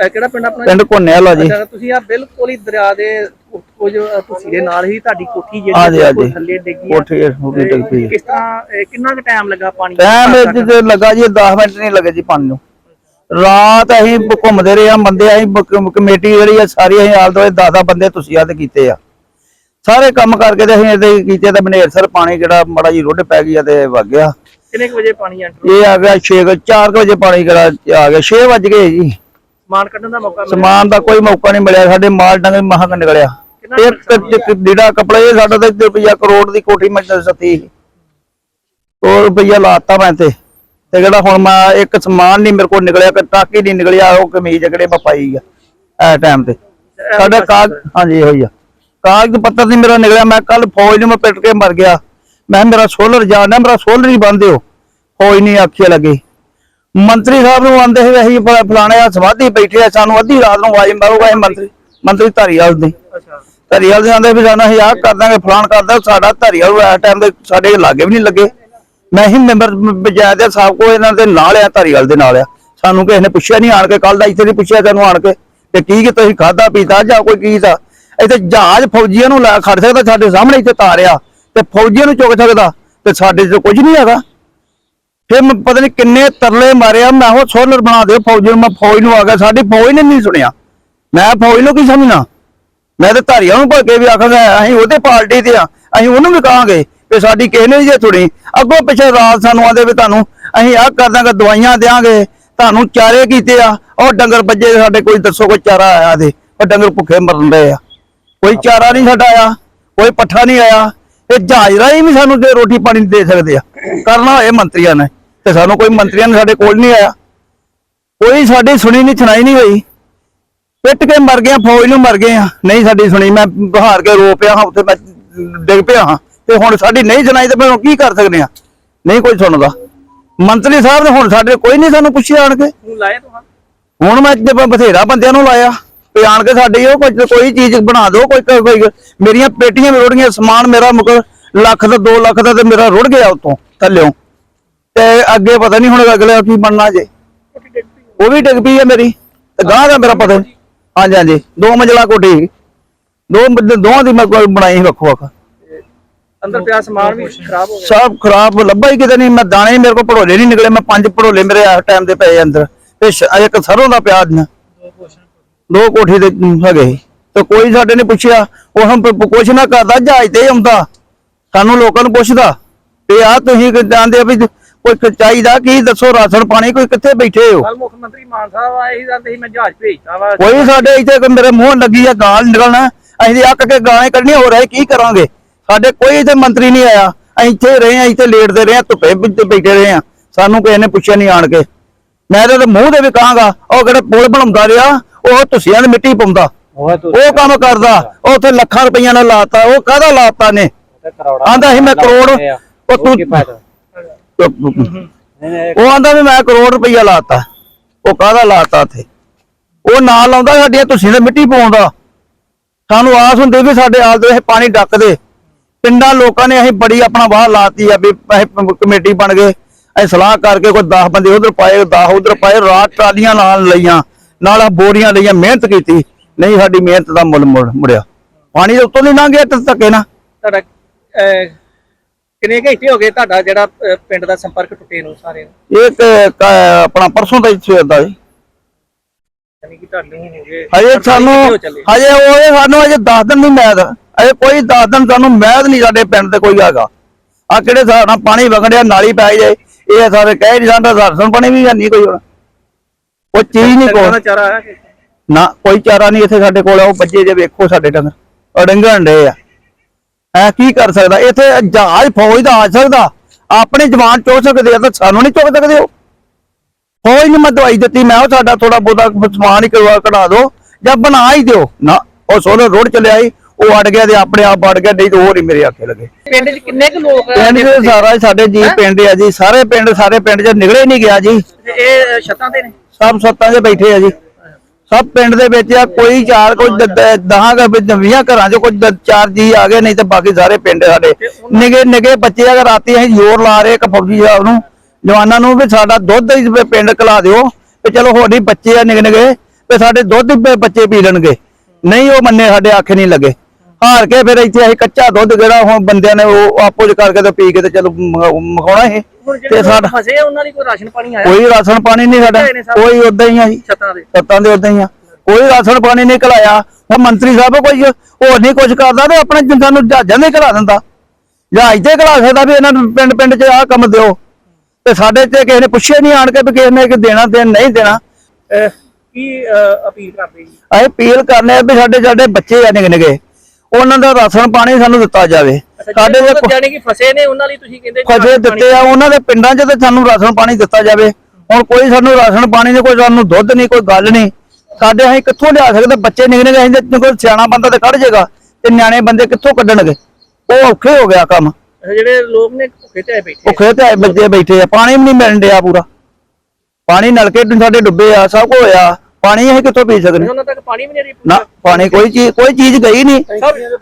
ਅਹ ਕਿਹੜਾ ਪਿੰਡ ਆਪਣਾ ਪਿੰਡ ਕੋਨੇਵਾਲ ਆ ਜੀ। ਅੱਛਾ ਤੁਸੀਂ ਆ ਬਿਲਕੁਲ ਹੀ ਦਰਿਆ ਦੇ ਕੁਝ ਤੁਸੀਂ ਦੇ ਨਾਲ ਹੀ ਤੁਹਾਡੀ ਕੋਠੀ ਹਾਂਜੀ, ਜਿਹੜੀ ਹਾਂਜੀ। ਬਿਲਕੁਲ ਥੱਲੇ ਡਿੱਗੀ ਆ। ਕੋਠੀ ਹੋਗੀ ਡਿੱਗ ਪਈ ਕਿਸ ਤਰ੍ਹਾਂ ਇਹ ਕਿੰਨਾ ਕੁ ਟਾਈਮ ਲੱਗਾ ਪਾਣੀ ਟਾਈਮ ਪਾਰ ਵਿੱਚ ਤੇ ਲੱਗਾ ਜੀ 10 ਮਿੰਟ ਨਹੀਂ ਲੱਗੇ ਜੀ ਪਾਣੀ ਨੂੰ। ਰਾਤ ਅਸੀਂ ਬ- ਘੁੰਮਦੇ ਰਹੇ ਆ ਬੰਦੇ ਅਸੀਂ ਬ- ਕਮੇਟੀ ਜਿਹੜੀ ਆ ਸਾਰੀ ਅਸੀਂ ਆਲ ਦੋਲੇ 10 ਬੰਦੇ ਤੁਸੀਂ ਤੇ ਕੀਤੇ ਆ। ਸਾਰੇ ਕੰਮ ਕਰਕੇ ਤੇ ਅਸੀਂ ਇਹਦੇ ਕੀਤੇ ਤੇ ਬਨੇਰ ਸਰ ਪਾਣੀ ਜਿਹੜਾ ਮੜਾ ਜੀ ਰੁੱਡ ਪੈ ਗਿਆ ਤੇ ਵਗ ਗਿਆ। ਕਿੰਨੇ ਕੁ ਵਜੇ ਪਾਣੀ ਐਂਟਰ ਇਹ ਆ ਗਿਆ 6 4 ਵਜੇ ਪਾਣੀ ਕਿਹੜਾ ਆ ਗਿਆ 6 ਵਜ ਗਏ ਜੀ। ਸਮਾਨ ਕੱਢਣ ਦਾ ਮੌਕਾ ਮਿਲਿਆ? ਸਮਾਨ ਦਾ ਕੋਈ ਮੌਕਾ ਨਹੀਂ ਮਿਲਿਆ ਸਾਡੇ ਮਾਲ ਡੰਗਰ ਮਹਾਂ ਨਿਕਲਿਆ। ਇੱਕ ਜਿਹੜਾ ਕਪੜਾ ਇਹ ਸਾਡਾ ਤੇ ਰੁਪਈਆ ਕਰੋੜ ਦੀ ਕੋਠੀ ਮੈਂ ਸਤੀ ਉਹ ਰੁਪਈਆ ਲਾਤਾ ਮੈਂ ਤੇ। ਤੇ ਜਿਹੜਾ ਹੁਣ ਮੈਂ ਇੱਕ ਸਮਾਨ ਨਹੀਂ ਮੇਰੇ ਕੋਲ ਨਿਕਲਿਆ ਕਿ ਟਾਕੀ ਨਹੀਂ ਨਿਕਲਿਆ ਉਹ ਕਮੀਜ਼ ਜਿਹੜੇ ਮੈਂ ਪਾਈ ਆ ਐ ਟਾਈਮ ਤੇ। ਸਾਡਾ ਕਾਗ ਹਾਂਜੀ ਇਹੋ ਹੀ ਆ। ਕਾਗਜ਼ ਪੱਤਰ ਨਹੀਂ ਮੇਰਾ ਨਿਕਲਿਆ ਮੈਂ ਕੱਲ ਫੌਜ ਨੂੰ ਮੈਂ ਪਿੱਟ ਕੇ ਮਰ ਗਿਆ। ਮੈਂ ਮੇਰਾ ਸੋਲਰ ਜਾਣਾ ਮੇਰਾ ਸੋਲਰ ਹੀ ਬੰਦ ਦਿਓ। ਫੌਜ ਨਹੀਂ ਆਖਿਆ ਲੱਗੀ। ਮੰਤਰੀ ਸਾਹਿਬ ਨੂੰ ਆਂਦੇ ਸੀ ਅਸੀਂ ਫਲਾ- ਫਲਾਣੇ ਆ ਸਮਾਧੀ ਬੈਠੇ ਆ ਸਾਨੂੰ ਅੱਧੀ ਰਾਤ ਨੂੰ ਆਵਾਜ਼ ਮਾਰੂਗਾ ਇਹ ਮੰਤਰੀ ਮੰਤਰੀ ਧਾਰੀਵਾਲ ਦੇ। ਅੱਛਾ। ਧਾਰੀਵਾਲ ਦੇ ਆਂਦੇ ਵੀ ਸਾਨੂੰ ਅਸੀਂ ਆਹ ਕਰ ਦਾਂਗੇ ਫਲਾਣ ਕਰ ਦਾਂਗੇ ਸਾਡਾ ਧਾਰੀਵਾਲ ਇਸ ਟਾਈਮ ਦੇ ਸਾਡੇ ਲਾਗੇ ਵੀ ਨਹੀਂ ਲੱਗੇ। ਮੈਂ ਹੀ ਮੈਂਬਰ ਪੰਚਾਇਤ ਦੇ ਸਾਹਿਬ ਕੋ ਇਹਨਾਂ ਦੇ ਨਾਲ ਆ ਧਾਰੀਵਾਲ ਦੇ ਨਾਲ ਆ। ਸਾਨੂੰ ਕਿਸੇ ਨੇ ਪੁੱਛਿਆ ਨਹੀਂ ਆਣ ਕੇ ਕੱਲ ਦਾ ਇੱਥੇ ਨਹੀਂ ਪੁੱਛਿਆ ਤੈਨੂੰ ਆਣ ਕੇ ਤੇ ਕੀ ਕਿ ਤੁਸੀਂ ਖਾਦਾ ਪੀਤਾ ਜਾਂ ਕੋਈ ਕੀ ਦਾ ਇੱਥੇ ਜਹਾਜ਼ ਫੌਜੀਆਂ ਨੂੰ ਲੈ ਖੜ ਸਕਦਾ ਸਾਡੇ ਸਾਹਮਣੇ ਇੱਥੇ ਤਾਰਿਆ ਤੇ ਫੌਜੀਆਂ ਨੂੰ ਚੁੱਕ ਸਕਦਾ ਤੇ ਸਾਡੇ 'ਚ ਕੁਝ ਨਹੀਂ ਹੈਗਾ। ਫਿਰ ਮੈਂ ਪਤਾ ਨਹੀਂ ਕਿੰਨੇ ਤਰਲੇ ਮਾਰਿਆ ਮੈਂ ਉਹ ਸੋਲਰ ਬਣਾ ਦਿਓ ਫੌਜ ਨੂੰ, ਮੈਂ ਫੌਜ ਨੂੰ ਆ ਗਿਆ, ਸਾਡੀ ਫੌਜ ਨੇ ਨਹੀਂ ਸੁਣਿਆ। ਮੈਂ ਫੌਜ ਨੂੰ ਕੀ ਸਮਝਣਾ? ਮੈਂ ਤਾਂ ਧਾਰੀਆਂ ਨੂੰ ਭਲਕੇ ਵੀ ਆਖਾਂਗਾ ਅਸੀਂ ਉਹਦੇ ਪਾਰਟੀ ਤੇ ਆ, ਅਸੀਂ ਉਹਨੂੰ ਵੀ ਕਹਾਂਗੇ ਕਿ ਸਾਡੀ ਕਿਸੇ ਨੇ ਜੇ ਸੁਣੀ। ਅੱਗੋਂ ਪਿੱਛੇ ਰਾਤ ਸਾਨੂੰ ਆਂਦੇ ਵੀ ਤੁਹਾਨੂੰ, ਅਸੀਂ ਆਹ ਕਰ ਦਾਂਗੇ ਦਵਾਈਆਂ ਦੇਾਂਗੇ ਤੁਹਾਨੂੰ ਚਾਰੇ ਕੀਤੇ ਆ, ਉਹ ਡੰਗਰ ਬੱਜੇ ਸਾਡੇ ਕੋਈ ਦੱਸੋ ਕੋਈ ਚਾਰਾ ਆਇਆ ਦੇ ਉਹ ਡੰਗਰ ਭੁੱਖੇ ਮਰਨ ਰਹੇ ਆ। ਕੋਈ ਚਾਰਾ ਨਹੀਂ ਸਾਡਾ ਆਇਆ, ਕੋਈ ਪੱਠਾ ਨਹੀਂ ਆਇਆ, ਇਹ ਜਹਾਜ਼ ਰਾਹੀਂ ਵੀ ਸਾਨੂੰ ਜੇ ਰੋਟੀ ਪਾਣੀ ਦੇ ਸਕਦੇ ਆ। ਕਰਨਾ ਹੋਏ ਮੰਤਰੀਆਂ ਨੇ। ਤੇ ਸਾਨੂੰ ਕੋਈ ਮੰਤਰੀਆਂ ਨੇ ਸਾਡੇ ਕੋਲ ਨਹੀਂ ਆਇਆ। ਕੋਈ ਸਾਡੀ ਸੁਣੀ ਨਹੀਂ ਸੁਣਾਈ ਨਹੀਂ ਹੋਈ। ਪਿੱਟ ਕੇ ਮਰ ਗਏ ਆ, ਫੌਜ ਨੂੰ ਮਰ ਗਏ ਆ। ਨਹੀਂ ਸਾਡੀ ਸੁਣੀ ਮੈਂ ਬਹਾਰ ਕੇ ਰੋ ਪਿਆ ਹਾਂ ਉੱਥੇ ਮੈਂ ਡਿੱਗ ਪਿਆ ਹਾਂ। ਤੇ ਹੁਣ ਸਾਡੀ ਨਹੀਂ ਸੁਣਾਈ ਤੇ ਮੈਂ ਹੁਣ ਕੀ ਕਰ ਸਕਦੇ ਆ? ਨਹੀਂ ਕੋਈ ਸੁਣਦਾ। ਮੰਤਰੀ ਸਾਹਿਬ ਨੇ ਹੁਣ ਸਾਡੇ ਕੋਈ ਨਹੀਂ ਸਾਨੂੰ ਪੁੱਛਿਆ ਆਣ ਕੇ। ਤੂੰ ਤੂੰ ਹੁਣ ਮੈਂ ਬ- ਬਥੇਰਾ ਬੰਦਿਆਂ ਨੂੰ ਲਾਇਆ। ਵੀ ਆਣ ਕੇ ਸਾਡੇ ਉਹ ਕੋਈ ਕੋਈ ਚੀਜ਼ ਬਣਾ ਦਿਓ ਕੋਈ ਕੋਈ ਮੇਰੀਆਂ ਪੇਟੀਆਂ ਵੀ ਰੁੜ ਗਈਆਂ ਸਮਾਨ ਮੇਰਾ ਮੁਕ ਲੱਖ ਦਾ 2 ਲੱਖ ਦਾ ਤੇ ਮੇਰਾ ਰੁੜ ਗਿਆ ਉਤੋਂ ਥੱਲਿਓਂ। ਤੇ ਅੱਗੇ ਪਤਾ ਨਹੀਂ ਹੁਣ ਅਗਲੇ ਕੀ ਬਣਨਾ ਜੇ। ਉਹ ਵੀ ਡਿੱਗ ਪਈ ਹੈ ਮੇਰੀ। ਤੇ ਗਾਂ ਦਾ ਮੇਰਾ ਪਤਾ ਨਹੀਂ। ਹਾਂਜੀ ਹਾਂਜੀ। ਦੋ ਮੰਜ਼ਲਾ ਕੋਠੀ। ਦੋ ਮੰਜ਼ਿਲ- ਦੋਵਾਂ ਦੀ ਮੈਂ ਕੋਈ ਬਣਾਈ ਸੀ ਵੱਖੋ ਵੱਖ। ਅੰਦਰ ਪਿਆ ਸਮਾਨ ਵੀ ਖਰਾਬ ਹੋ ਗਿਆ। ਸਭ ਖਰਾਬ ਲੱਭਾ ਹੀ ਕਿਤੇ ਨਹੀਂ। ਮੈਂ ਦਾਣੇ ਮੇਰੇ ਕੋਲ ਭੜੋਲੇ ਨਹੀਂ ਨਿਕਲੇ। ਮੈਂ ਪੰਜ ਭੜੋਲੇ ਮੇਰੇ ਇਸ ਟਾਈਮ ਦੇ ਪਏ ਅੰਦਰ। ਤੇ ਸ਼- ਇੱਕ ਸਰੋਂ ਦਾ ਪਿਆਜ਼ ਨਾ ਦੋ ਕੋਠੀ ਦੇ ਹੈਗੇ ਸੀ। ਤੇ ਕੋਈ ਸਾਡੇ ਨੇ ਪੁੱਛਿਆ। ਉਹ ਹਮ ਕੁਛ ਨਾ ਕਰਦਾ। ਜਹਾਜ਼ ਤੇ ਹੀ ਆਉਂਦਾ। ਸਾਨੂੰ ਲੋਕਾਂ ਨੂੰ ਪੁੱਛਦਾ। ਵੀ ਆ ਤੁਸੀਂ ਜਾਂਦੇ ਵੀ ਕੋਈ ਚਾਹੀਦਾ ਕੀ? ਦੱਸੋ ਰਾਸ਼ਨ ਪਾਣੀ ਕੋਈ ਕਿੱਥੇ ਬੈਠੇ ਹੋ? ਕੱਲ ਮੁੱਖ ਮੰਤਰੀ ਮਾਨ ਸਾਹਿਬ ਆਏ ਸੀ ਸੀ ਮੈਂ ਜਹਾਜ਼ ਭੇਜਤਾ ਵਾ। ਕੋਈ ਸਾਡੇ ਇੱਥੇ ਮੇਰੇ ਮੂੰਹ ਲੱਗੀ ਆ ਗਾਲ ਨਿਕਲਣਾ। ਅਸੀਂ ਤੇ ਅੱਕ ਕੇ ਗਾਲਾਂ ਕੱਢਣੀਆਂ ਹੋ ਰਹੇ ਕੀ ਕਰਾਂਗੇ? ਸਾਡੇ ਕੋਈ ਇੱਥੇ ਮੰਤਰੀ ਨਹੀਂ ਆਇਆ। ਅਸੀਂ ਇੱਥੇ ਰਹੇ ਆ ਇੱਥੇ ਲੇਟਦੇ ਰਹੇ ਆ ਧੁੱਪੇ ਵਿੱਚ ਬੈਠੇ ਰਹੇ ਆ ਸਾਨੂੰ ਕਿਸੇ ਨੇ ਪੁੱਛਿਆ ਨਹੀਂ ਆਣ ਕੇ। ਮੈਂ ਤਾਂ ਮੂੰਹ ਦੇ ਵੀ ਕਹਾਂਗਾ ਉਹ ਕਿਹੜੇ ਪੁਲ ਬਣਾਉਂਦਾ ਰਿਹਾ ਉਹ ਤੁਸੀਆਂ ਦੀ ਮਿੱਟੀ ਪਾਉਂਦਾ। ਉਹ ਕੰਮ ਕਰਦਾ ਉਹ ਉੱਥੇ ਲੱਖਾਂ ਰੁਪਈਆ ਨਾਲ ਲਾਤਾ ਉਹ ਕਾਹਦਾ ਲਾਤਾ ਨੇ? ਆਂਦਾ ਸੀ ਮੈਂ ਕਰੋੜ ਉਹ ਤੂੰ ਉਹ ਆਂਦਾ ਵੀ ਮੈਂ ਕਰੋੜ ਰੁਪਈਆ ਲਾਤਾ। ਉਹ ਕਾਹਦਾ ਲਾਤਾ ਉੱਥੇ? ਉਹ ਨਾਲ ਲਾਉਂਦਾ ਸਾਡੀਆਂ ਤੁਸੀਂ ਤੇ ਮਿੱਟੀ ਪਾਉਂਦਾ। ਸਾਨੂੰ ਆਸ ਹੁੰਦੀ ਵੀ ਸਾਡੇ ਆਲ ਦੇ ਇਹ ਪਾਣੀ ਡੱਕ ਪਿੰਡਾਂ ਲੋਕਾਂ ਨੇ ਅਸੀਂ ਬੜੀ ਆਪਣਾ ਵਾਹ ਲਾਤੀ ਆ ਵੀ ਕਮੇਟੀ ਬਣ ਗਏ। ਅਸੀਂ ਸਲਾਹ ਕਰਕੇ ਕੋਈ 10 ਬੰਦੇ ਉਧਰ ਪਾਏ 10 ਉਧਰ ਪਾਏ, ਰਾਤ ਟਰਾਲੀਆਂ ਨਾਲ ਲਈਆਂ। ਨਾਲ ਬੋਰੀਆਂ ਲਈਆਂ, ਮਿਹਨਤ ਕੀਤੀ। ਨਹੀਂ ਸਾਡੀ ਮਿਹਨਤ ਦਾ ਮੁੱਲ ਮੁੜਿਆ। ਪਾਣੀ ਦੇ ਉੱਤੋਂ ਨਹੀਂ ਲੰਘਿਆ ਤੇ ਧੱਕੇ ਨਾ। ਤੁਹਾਡਾ ਕਿੰਨੇ ਘੰਟੇ ਹੋ ਗਏ ਤੁਹਾਡਾ ਜਿਹੜਾ ਅਹ, ਪਿੰਡ ਦਾ ਸੰਪਰਕ ਟੁੱਟੇ ਨੂੰ ਸਾਰੇ ਨੂੰ? ਇਹ ਤੇ ਕ- ਆਪਣਾ ਪਰਸੋਂ ਦਾ ਹੀ ਸਵੇਰ ਦਾ ਜੀ। ਯਾਨੀ ਕਿ ਤੁਹਾਨੂੰ ਹੋ ਗਏ ਹਜੇ ਸਾਨੂੰ ਕਿੱਥੇ ਹੋ ਚੱਲੇ? ਹਜੇ ਉਹ ਸਾਨੂੰ ਹਜੇ 10 ਦਿਨ ਨਹੀਂ ਮੈਦ ਹਜੇ ਕੋਈ 10 ਦਿਨ ਸਾਨੂੰ ਮੈਦ ਨਹੀਂ ਸਾਡੇ ਪਿੰਡ ਤੇ ਕੋਈ ਹੈਗਾ। ਆ ਕਿਹੜੇ ਹਿਸਾਬ ਨਾਲ ਪਾਣੀ ਵਗੜਿਆ ਨਾਲੀ ਪੈ ਜਾਏ ਇਹ ਸਾਰੇ ਕਹਿ ਨਹੀਂ ਜਾਂਦਾ ਦਰਸ਼ਨ ਪਾਣੀ ਵੀ ਹੈ ਨਹੀਂ ਕੋਈ ਹੁਣ। ਉਹ ਚੀਜ਼ ਨਹੀਂ ਕੋਲ ਚਾਰਾ ਕਿ ਨਾ ਕੋਈ ਚਾਰਾ ਨਹੀਂ ਇੱਥੇ ਸਾਡੇ ਕੋਲ ਉਹ ਬੱਜੇ ਜੇ ਵੇਖੋ ਸਾਡੇ ਡੰਗਰ। ਅੜੰਗਣ ਡੇ ਆ। ਐ ਕੀ ਕਰ ਸਕਦਾ? ਇੱਥੇ ਜਹਾਜ਼ ਫੌਜ ਦਾ ਆ ਸਕਦਾ। ਆਪਣੇ ਜਵਾਨ ਚੁੱਕ ਸਕਦੇ ਆ ਤਾਂ ਸਾਨੂੰ ਨਹੀਂ ਚੁੱਕ ਸਕਦੇ ਹੋ ਫੌਜ ਨੂੰ ਮੈਂ ਦਵਾਈ ਦਿੱਤੀ ਮੈਂ ਉਹ ਸਾਡਾ ਥੋੜਾ ਬਹੁਤਾ ਸਮਾਨ ਹੀ ਕਰਵਾ ਕਢਾ ਦਿਓ ਜਾਂ ਬਣਾ ਹੀ ਦਿਓ। ਨਾ ਉਹ ਸੋਨੇ ਰੋਡ ਚਲੇ ਆਈ ਉਹ ਅੜ ਗਿਆ ਤੇ ਆਪਣੇ ਆਪ ਅੜ ਗਿਆ ਨਹੀਂ ਤਾਂ ਹੋਰ ਹੀ ਮੇਰੇ ਆਖੇ ਲੱਗੇ। ਪਿੰਡ 'ਚ ਕਿੰਨੇ ਕੁ ਲੋਕ ਪਿੰਡ ਦੇ ਸਾਰਾ ਹੀ ਸਾਡੇ ਜੀ ਪਿੰਡ ਆ ਜੀ ਸਾਰੇ ਪਿੰਡ ਸਾਰੇ ਪਿੰਡ 'ਚ ਨਿਕਲੇ ਨਹੀਂ ਗਿਆ ਜੀ। ਤੇ ਇਹ ਛੱਤਾਂ ਤੇ ਨੇ? ਸਭ ਸੱਤਾਂ 'ਚ ਬੈਠੇ ਆ ਜੀ। ਸਭ ਪਿੰਡ ਦੇ ਵਿੱਚ ਆ ਕੋਈ ਚਾਰ ਕੋਈ 10 ਘਰ ਵਿੱਚ 20 ਘਰਾਂ 'ਚ ਕੋਈ ਚਾਰ ਜੀ ਆ ਗਏ ਨਹੀਂ ਤੇ ਬਾਕੀ ਸਾਰੇ ਪਿੰਡ ਸਾਡੇ। ਨਿਗੇ ਨਿਗੇ ਬੱਚੇ ਅਗਰ ਰਾਤੀ ਅਸੀਂ ਜ਼ੋਰ ਲਾ ਰਹੇ ਇੱਕ ਫੌਜੀ ਸਾਹਿਬ ਨੂੰ ਜਵਾਨਾਂ ਨੂੰ ਵੀ ਸਾਡਾ ਦੁੱਧ ਹੀ ਪਿੰਡ ਕਲਾ ਦਿਓ ਤੇ ਚਲੋ ਹੋੜੀ ਬੱਚੇ ਆ ਨਿਗੇ ਨਿਗੇ ਤੇ ਸਾਡੇ ਦੁੱਧ ਬੱਚੇ ਪੀ ਲੈਣਗੇ। ਨਹੀਂ ਉਹ ਮੰਨੇ ਸਾਡੇ ਆਖੇ ਨਹੀਂ ਲੱਗੇ। ਹਾਰ ਕੇ ਫਿਰ ਇੱਥੇ ਅਸੀਂ ਕੱਚਾ ਦੁੱਧ ਜਿਹੜਾ ਹੁਣ ਬੰਦਿਆਂ ਨੇ ਉਹ ਆਪੋ ਚ ਕਰਕੇ ਤੇ ਪੀ ਕੇ ਤੇ ਚਲੋ ਮਖਾਉਣਾ ਇਹ। ਤੇ ਸਾਡਾ ਫਸੇ ਉਹਨਾਂ ਲਈ ਕੋਈ ਰਾਸ਼ਨ ਪਾਣੀ ਆਇਆ? ਕੋਈ ਰਾਸ਼ਨ ਪਾਣੀ ਨਹੀਂ ਸਾਡਾ। ਕੋਈ ਉਦਾਂ ਹੀ ਆ ਜੀ। ਛੱਤਾਂ ਦੇ। ਸੱਤਾਂ ਦੇ ਉਦਾਂ ਹੀ ਆ। ਕੋਈ ਰਾਸ਼ਨ ਪਾਣੀ ਨਹੀਂ ਘਲਾਇਆ। ਉਹ ਮੰਤਰੀ ਸਾਹਿਬ ਕੋਈ ਹੋਰ ਨਹੀਂ ਕੁਝ ਕਰਦਾ ਤੇ ਆਪਣੇ ਜਿੰਦਾਂ ਨੂੰ ਜਹਾਜ਼ਾਂ ਦੇ ਘਲਾ ਦਿੰਦਾ। ਜਹਾਜ਼ ਤੇ ਘਲਾ ਸਕਦਾ ਵੀ ਇਹਨਾਂ ਨੂੰ ਪਿੰਡ ਪਿੰਡ 'ਚ ਆਹ ਕੰਮ ਦਿਓ। ਤੇ ਸਾਡੇ ਤੇ ਕਿਸੇ ਨੇ ਪੁੱਛਿਆ ਨਹੀਂ ਆਣ ਕੇ ਵੀ ਕਿਸੇ ਨੇ ਕਿ ਦੇਣਾ ਤੇ ਨਹੀਂ ਦੇਣਾ। ਕੀ ਅਪੀਲ ਕਰਦੇ ਜੀ? ਅਸੀਂ ਅਪੀਲ ਕਰਨੇ ਆ ਵੀ ਸਾਡੇ ਸਾਡੇ ਬੱਚੇ ਆ ਨਿਕ ਨਿਕੇ। ਉਹਨਾਂ ਦਾ ਰਾਸ਼ਨ ਪਾਣੀ ਸਾਨੂੰ ਦਿੱਤਾ ਜਾਵੇ। ਸਾਡੇ ਦੇ ਜਾਨੀ ਕਿ ਫਸੇ ਨੇ ਉਹਨਾਂ ਲਈ ਤੁਸੀਂ ਕਹਿੰਦੇ ਜੀ ਫਸੇ ਰਾਸ਼ਨ ਪਾਣੀ- ਦਿੱਤੇ ਆ ਉਹਨਾਂ ਦੇ ਪਿੰਡਾਂ 'ਚ ਤੇ ਸਾਨੂੰ ਰਾਸ਼ਨ ਪਾਣੀ ਦਿੱਤਾ ਜਾਵੇ। ਹੁਣ ਕੋਈ ਸਾਨੂੰ ਰਾਸ਼ਨ ਪਾਣੀ ਨਹੀਂ ਕੋਈ ਸਾਨੂੰ ਦੁੱਧ ਨਹੀਂ ਕੋਈ ਗੱਲ ਨਹੀਂ। ਸਾਡੇ ਅਸੀਂ ਕਿੱਥੋਂ ਲਿਆ ਸਕਦੇ? ਬੱਚੇ ਨਿਕਲੇ ਅਸੀਂ ਤੇ ਕੋਈ ਸਿਆਣਾ ਬੰਦਾ ਤੇ ਕੱਢ ਜਾਏਗਾ ਤੇ ਨਿਆਣੇ ਬੰਦੇ ਕਿੱਥੋਂ ਕੱਢਣਗੇ? ਉਹ ਔਖੇ ਹੋ ਗਿਆ ਕੰਮ। ਜਿਹੜੇ ਲੋਕ ਨੇ ਭੁੱਖੇ ਤੇ ਬੈਠੇ। ਭੁੱਖੇ ਤੇ ਬੱਚੇ ਬੈਠੇ ਆ ਪਾਣੀ ਵੀ ਨਹੀਂ ਮਿਲਣ ਡਿਆ ਪੂਰਾ। ਪਾਣੀ ਨਲਕੇ ਸਾਡੇ ਡੁੱਬੇ ਆ ਸਭ ਕੁਝ ਹੋਇਆ। ਪਾਣੀ ਅਸੀਂ ਕਿੱਥੋਂ ਪੀ ਸਕਦੇ ਉਹਨਾਂ ਤੱਕ ਪਾਣੀ ਵੀ ਨਹੀਂ ਰਹੀ ਨਾ ਪਾਣੀ ਕੋਈ ਚੀਜ਼ ਕੋਈ ਚੀਜ਼ ਗਈ ਨਹੀਂ।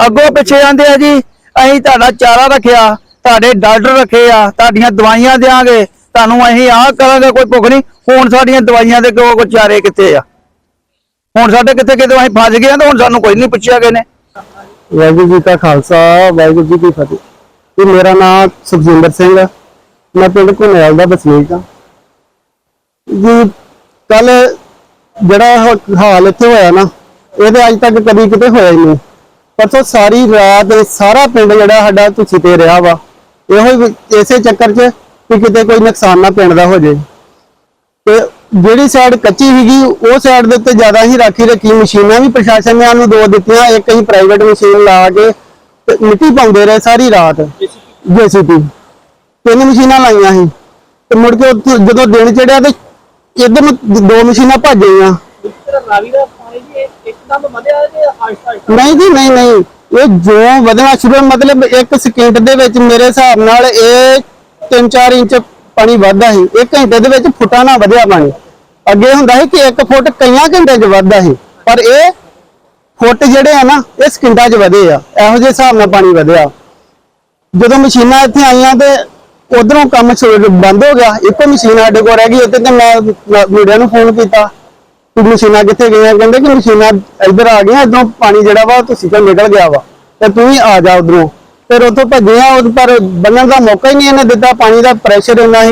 ਅੱਗੋਂ ਪਿੱਛੇ ਆਂਦੇ ਆ ਜੀ ਅਸੀਂ ਤੁਹਾਡਾ ਚਾਰਾ ਰੱਖਿਆ ਤੁਹਾਡੇ ਡਾਕਟਰ ਰੱਖੇ ਆ ਤੁਹਾਡੀਆਂ ਦਵਾਈਆਂ ਦੇਾਂਗੇ ਤੁਹਾਨੂੰ ਅਸੀਂ ਆਹ ਕਰਾਂਗੇ ਕੋਈ ਭੁੱਖ ਨਹੀਂ। ਹੁਣ ਸਾਡੀਆਂ ਦਵਾਈਆਂ ਦੇ ਕੋ ਕੋਈ ਚਾਰੇ ਕਿੱਥੇ ਆ? ਹੁਣ ਸਾਡੇ ਕਿੱਥੇ ਕਿਤੇ ਅਸੀਂ ਫਸ ਗਏ ਆ ਤੇ ਹੁਣ ਸਾਨੂੰ ਕੋਈ ਨਹੀਂ ਪੁੱਛਿਆ ਗਏ ਨੇ। ਵਾਹਿਗੁਰੂ ਜੀ ਕਾ ਖਾਲਸਾ ਵਾਹਿਗੁਰੂ ਜੀ ਕੀ ਫਤਿਹ। ਇਹ ਮੇਰਾ ਨਾਮ ਸੁਖਜਿੰਦਰ ਸਿੰਘ ਹੈ ਮੈਂ ਪਿੰਡ ਘੁਨੇਲ ਦਾ ਵਸਨੀਕ ਹਾਂ ਜੀ ਕੱਲ ਜਿਹੜਾ ਹਾਲ ਇੱਥੇ ਹੋਇਆ ਨਾ ਇਹਦੇ ਅੱਜ ਤੱਕ ਕਦੀ ਕਿਤੇ ਹੋਇਆ ਹੀ ਨਹੀਂ। ਪਰਸੋਂ ਸਾਰੀ ਰਾਤ ਸਾਰਾ ਪਿੰਡ ਜਿਹੜਾ ਸਾਡਾ ਤੁਸੀ ਤੇ ਰਿਹਾ ਵਾ। ਇਹੋ ਇਸੇ ਚੱਕਰ 'ਚ ਕਿ ਕਿਤੇ ਕੋਈ ਨੁਕਸਾਨ ਨਾ ਪਿੰਡ ਦਾ ਹੋ ਜਾਏ। ਤੇ ਜਿਹੜੀ ਸਾਈਡ ਕੱਚੀ ਸੀਗੀ ਉਹ ਸਾਈਡ ਦੇ ਉੱਤੇ ਜ਼ਿਆਦਾ ਹੀ ਰਾਖੀ ਰੱਖੀ ਮਸ਼ੀਨਾਂ ਵੀ ਪ੍ਰਸ਼ਾਸਨ ਨੇ ਸਾਨੂੰ ਦੋ ਦਿੱਤੀਆਂ ਇੱਕ ਹੀ ਪ੍ਰਾਈਵੇਟ ਮਸ਼ੀਨ ਲਾ ਕੇ ਤੇ ਮਿੱਟੀ ਪਾਉਂਦੇ ਰਹੇ ਸਾਰੀ ਰਾਤ। ਜੇਸੀਪੀ ਤਿੰਨ ਮਸ਼ੀਨਾਂ ਲਾਈਆਂ ਸੀ। ਤੇ ਮੁੜ ਕੇ ਜਦੋਂ ਦਿਨ ਚੜਿਆ ਤੇ ਇਧਰ ਨੂੰ ਦੋ ਮਸ਼ੀਨਾਂ ਭੱਜ ਗਈਆਂ ਰਾਵੀ ਦਾ ਪਾਣੀ ਜੀ ਇੱਕਦਮ ਵਧਿਆ ਤੇ ਆਹਿਸਤਾ ਆਹਿਸਤਾ ਨਹੀਂ ਜੀ, ਨਹੀਂ ਨਹੀਂ। ਇਹ ਜੋ ਵਧਣਾ ਸ਼ੁਰੂ ਮਤਲਬ ਇੱਕ ਸਕਿੰਟ ਦੇ ਵਿੱਚ ਮੇਰੇ ਹਿਸਾਬ ਨਾਲ ਇਹ 3-4 ਇੰਚ ਪਾਣੀ ਵੱਧਦਾ ਸੀ। ਇੱਕ ਘੰਟੇ ਦੇ ਵਿੱਚ ਫੁੱਟਾਂ ਨਾਲ ਵਧਿਆ ਪਾਣੀ। ਅੱਗੇ ਹੁੰਦਾ ਸੀ ਕਿ 1 ਫੁੱਟ ਕਈਆਂ ਘੰਟੇ 'ਚ ਵੱਧਦਾ ਸੀ। ਪਰ ਇਹ ਫੁੱਟ ਜਿਹੜੇ ਆ ਨਾ, ਇਹ ਸਕਿੰਟਾਂ 'ਚ ਵਧੇ ਆ। ਇਹੋ ਜਿਹੇ ਹਿਸਾਬ ਨਾਲ ਪਾਣੀ ਵਧਿਆ। ਜਦੋਂ ਮਸ਼ੀਨਾਂ ਇੱਥੇ ਆਈਆਂ ਤੇ ਉਧਰੋਂ ਕੰਮ ਬੰਦ ਹੋ ਗਿਆ। ਇੱਕੋ ਮਸ਼ੀਨ ਸਾਡੇ ਕੋਲ ਰਹਿ ਗਈ। ਉੱਤੇ ਤੇ ਮੈਂ ਮੀਡੀਆ ਨੂੰ ਫੋਨ ਕੀਤਾ। ਕਿ ਮਸ਼ੀਨਾਂ ਕਿੱਥੇ ਗਈਆਂ? ਕਹਿੰਦੇ ਕਿ ਮਸ਼ੀਨਾਂ ਇੱਧਰ ਆ ਗਈਆਂ। ਇਧਰੋਂ ਪਾਣੀ ਜਿਹੜਾ ਵਾ ਤੁਸੀਂ ਤੋਂ ਨਿਕਲ ਗਿਆ ਵਾ। ਤੇ ਤੂੰ ਵੀ ਆ ਜਾ ਉਧਰੋਂ। ਫਿਰ ਉੱਥੋਂ ਭੱਜੇ ਆ ਉਹ ਪਰ ਬੰਨਣ ਦਾ ਮੌਕਾ ਹੀ ਨਹੀਂ ਇਹਨੇ ਦਿੱਤਾ। ਪਾਣੀ ਦਾ ਪ੍ਰੈਸ਼ਰ ਇੰਨਾ